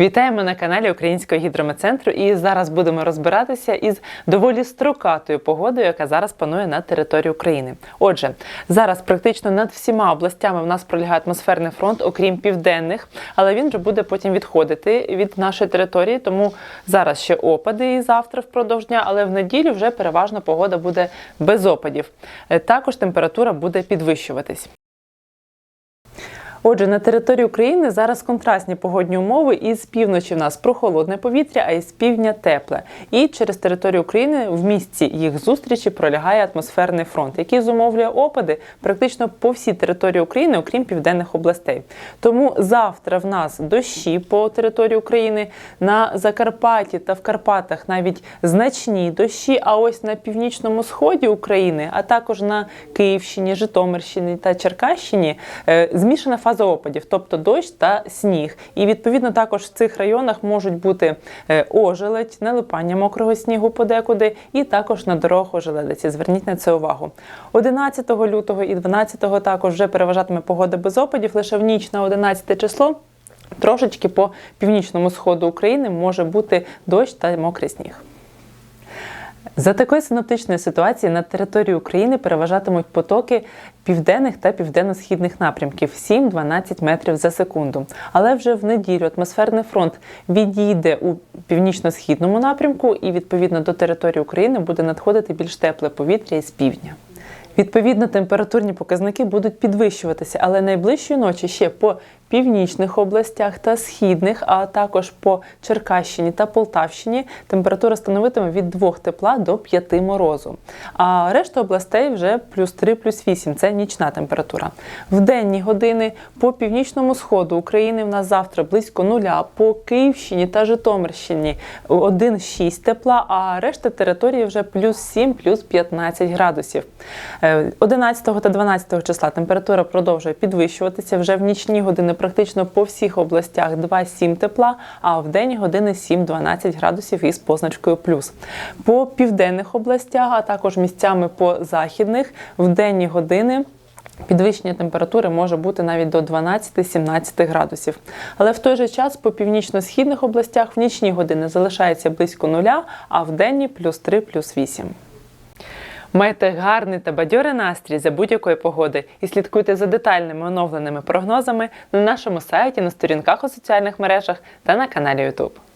Вітаємо на каналі Українського гідрометцентру і зараз будемо розбиратися із доволі строкатою погодою, яка зараз панує на території України. Отже, зараз практично над всіма областями в нас пролягає атмосферний фронт, окрім південних, але він вже буде потім відходити від нашої території. Тому зараз ще опади і завтра впродовж дня, але в неділю вже переважно погода буде без опадів. Е, Також температура буде підвищуватись. Отже, на території України зараз контрастні погодні умови. Із півночі в нас прохолодне повітря, а із півдня тепле. І через територію України в місці їх зустрічі пролягає атмосферний фронт, який зумовлює опади практично по всій території України, окрім південних областей. Тому завтра в нас дощі по території України на Закарпатті та в Карпатах навіть значні дощі. А ось на північному сході України, а також на Київщині, Житомирщині та Черкащині е, змішана фаза опадів, тобто дощ та сніг. І відповідно також в цих районах можуть бути е, ожеледь, налипання мокрого снігу подекуди, і також на дорогах ожеледиці. Зверніть на це увагу. 11 лютого і 12 також вже переважатиме погода без опадів. Лише в ніч на 11 число. Трошечки по північному сходу України може бути дощ та мокрий сніг. За такої синоптичної ситуації на території України переважатимуть потоки південних та південно-східних напрямків 7-12 метрів за секунду. Але вже в неділю атмосферний фронт відійде у північно-східному напрямку, і відповідно до території України буде надходити більш тепле повітря із півдня. Відповідно, температурні показники будуть підвищуватися, але найближчої ночі ще по північних областях та східних, а також по Черкащині та Полтавщині температура становитиме від 2 тепла до 5 морозу. А решта областей вже плюс 3, плюс 8 – це нічна температура. В денні години по північному сходу України в нас завтра близько нуля, по Київщині та Житомирщині 1,6 тепла, а решта території вже плюс 7, плюс 15 градусів. Е, 11 та 12 числа температура продовжує підвищуватися вже в нічні години практично по всіх областях 2-7 тепла, а в день години 7-12 градусів із позначкою плюс. По південних областях, а також місцями по західних в денні години. Підвищення температури може бути навіть до 12-17 градусів. Але в той же час по північно-східних областях в нічні години залишається близько нуля, а в денні плюс 3, плюс 8. Майте гарний та бадьорий настрій за будь-якої погоди і слідкуйте за детальними оновленими прогнозами на нашому сайті, на сторінках у соціальних мережах та на каналі YouTube.